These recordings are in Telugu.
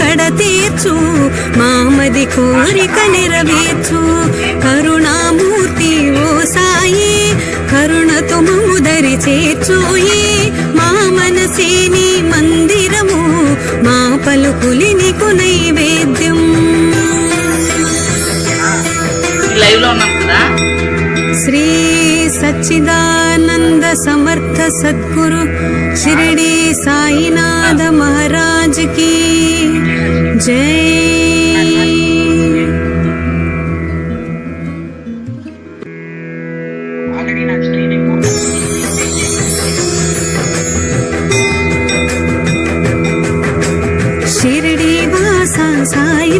కడ తీర్చు మామది కోరిక నెరవేర్చు. కరుణామూర్తి ఓ సాయి కరుణతో మముదరి చేర్చోయి. మా మనసే నీ మందిరము మా పలుకులి నీకు నైవేద్యం. లైవ్లో ఉన్నాం కదా? శ్రీ సచ్చిదానంద సమర్థ సద్గురు షిరిడి సాయినాథ మహారాజ్ की జై. ఆల్రెడీ నాకు స్క్రీనింగ్ షిరిడి వాస సాయి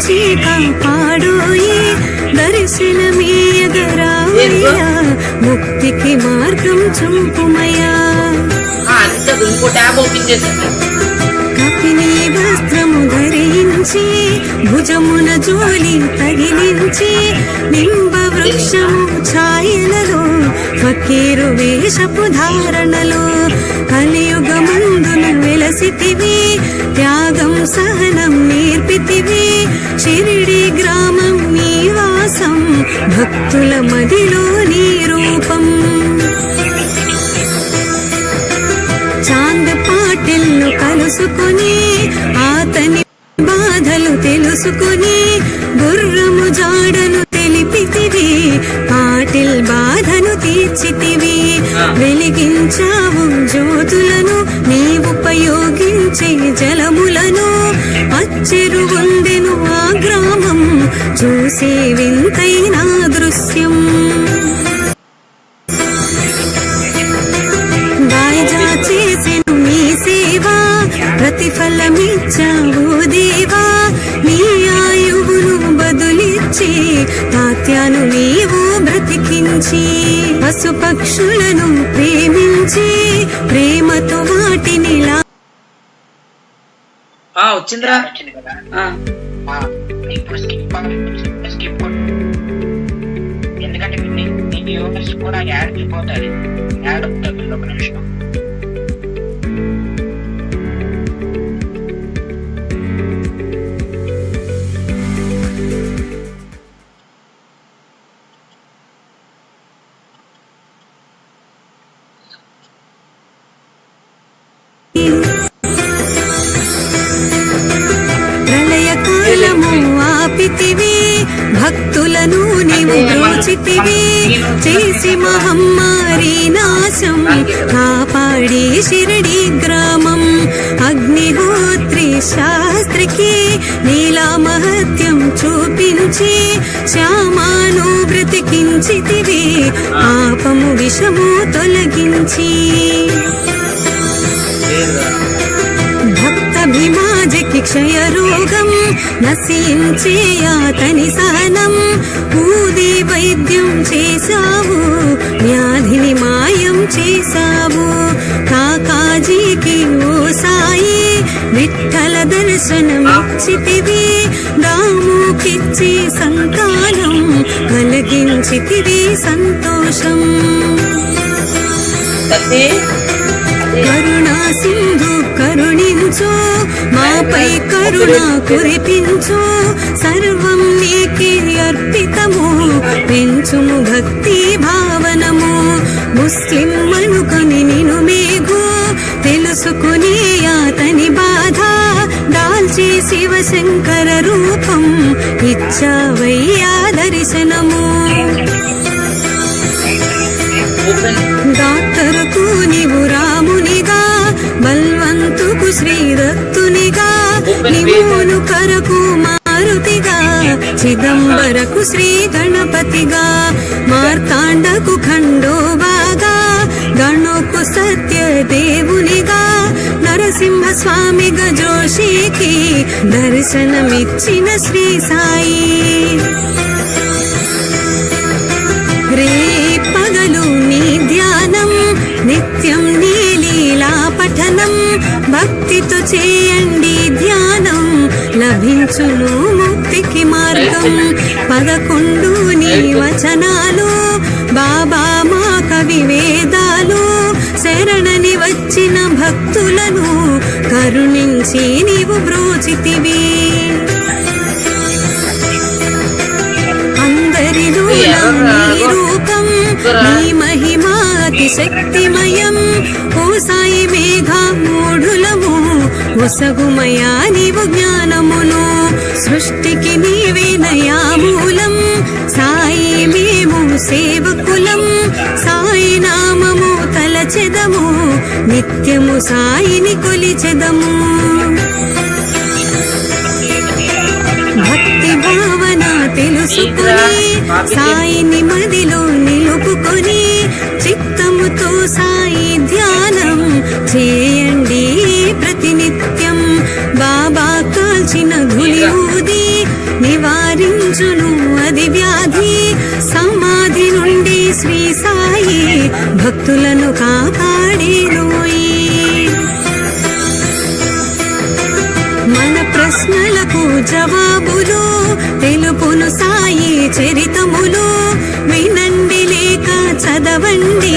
కరుణించి కాపాడోయి దర్శనమేయగరావయ్యా ముక్తికి మార్గం చేసింది. కపిని వస్త్రము ధరించి భుజమున జోలి తగిలించి నింబ వృక్షము ఛాయలలో ఫకీరు వేషపు ధారణలో కలియుగమందున వెలసితివి. త్యాగం సహనం నేర్పితివి. షిరిడి గ్రామం నీ వాసం భక్తుల మదిలో నీ రూపం. చాంద్ పాటిల్ను కలుసుకుని అతని బాధలు తెలుసుకుని గుర్రము జాడను తెలిపితివి పాటిల్ బాధను తీర్చితివి. వెలిగించావు చూసే వింతైన దృశ్యం. దాయిజా చేసెను నీ సేవ ప్రతిఫలమిచ్చావు దేవా. నీ ఆయువును బదులిచ్చి తాత్యాను నీవు బ్రతికించి పశుపక్షులను ప్రేమించి ప్రేమతో వాటిని వచ్చిందిరా. ఇప్పుడు స్కిప్ స్కిప్ ఎందుకంటే మీ వ్యూవర్స్ కూడా యాడ్ అయిపోతుంది యాడ్ అవుతుంది ఒక నిమిషం you. నీవు చేసి మహమ్మారి నాశం. కాపాడి షిరడి గ్రామం అగ్నిహోత్రి శాస్త్రికి నీలా మహత్యం చూపించి శ్యామాను బ్రతికించితివి. పాపము విషము తొలగించి. భీమాజకి క్షయ రోగం నశించే అతని సహనం. ఊది వైద్యం చేశావు వ్యాధిని మాయం చేశావు. కాకాజీకి ఓ సాయి విఠల దర్శనమిచ్చితివి. దాముకిచ్చి సంతానం కలిగించితివి సంతోషం. కరుణా సింధు కరుణించు మాపై కరుణ కురిపించు. సర్వం నీకే అర్పితము పెంచుము భక్తి భావనము. ముస్లిం అనుకొని నిను మేఘు తెలుసుకుని అతని బాధ. దాల్చి శివశంకర రూపం ఇచ్చావయ్యా దర్శనము. ఓపెన్ డాక్టరుకు నీవు రాముని బల్వంతుకు శ్రీదత్తునిగా నిమోను కరకు మారుతిగా చిదంబరకు శ్రీ గణపతిగా మార్తాండకు ఖండోబాగా గణుకు సత్య దేవునిగా నరసింహ స్వామిగా జోషికి దర్శనమిచ్చిన శ్రీ సాయి. రే భక్తితో చేయండి ధ్యానం. లభించ చూపించును ముక్తికి మార్గం. పదకొండు నీ వచనాలు బాబా మా కవి వేదాలు. శరణని వచ్చిన భక్తులను కరుణించి నీవు బ్రోచితివి. అందరిలో నీ రూపం శక్తిమయం ఓ సాయి మేఘ మూఢులము ఒసగుమయా నీవు జ్ఞానమును. సృష్టికి నీవే నయామూలం. సాయి మేము సేవకులం. సాయి నామము తలచెదము. నిత్యము సాయిని కొలిచెదము. భక్తి భావన తెలుసుకుని సాయిని మదిలో నిలుపుకొని చిత్తముతో సాయి ధ్యానం చే భక్తులను కాపాడేనోయి మన ప్రశ్నలకు జవాబులు తెలుపును సాయి చరితములు. వినండి లేక చదవండి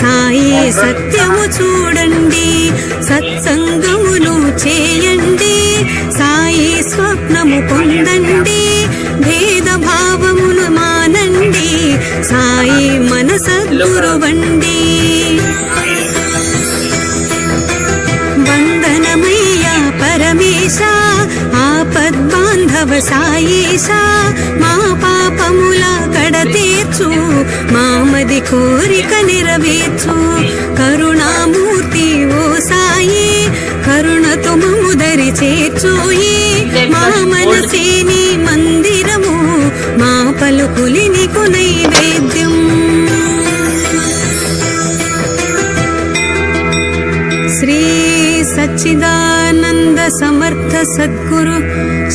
సాయి సత్యము చూడండి. సత్సంగ పరమేశ ఆపద్బాంధవ సాయేశ మా పాపముల కడతీర్చు మామది కోరిక నెరవేర్చు. కరుణామూర్తి ఓ సాయి కరుణతో మముదరి చేర్చోయి మా మనసేని మందిరము మా పలుకులి నీకు సచ్చిదానంద సమర్థ సద్గురు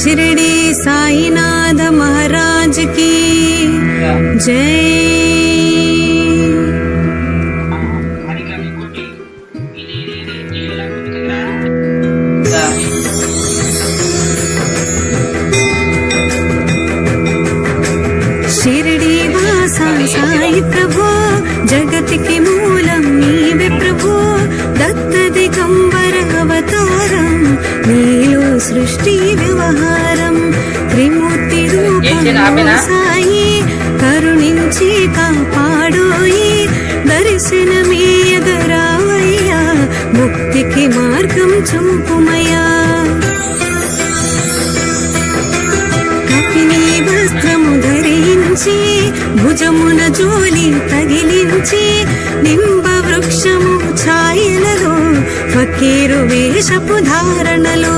షిరిడి సాయినాథ మహారాజ్ की జై సృష్టి వ్యవహారం త్రిమూర్తి రూపం సాయి కరుణించి కాపాడోయి దర్శనమీయగరావయ్యా ముక్తికి మార్గం చూపుమయ్యా. కపిని వస్త్రము ధరించి భుజమున జోలి తగిలించి నింబ వృక్షము ఛాయలలో ఫకీరు వేషపు ధారణలో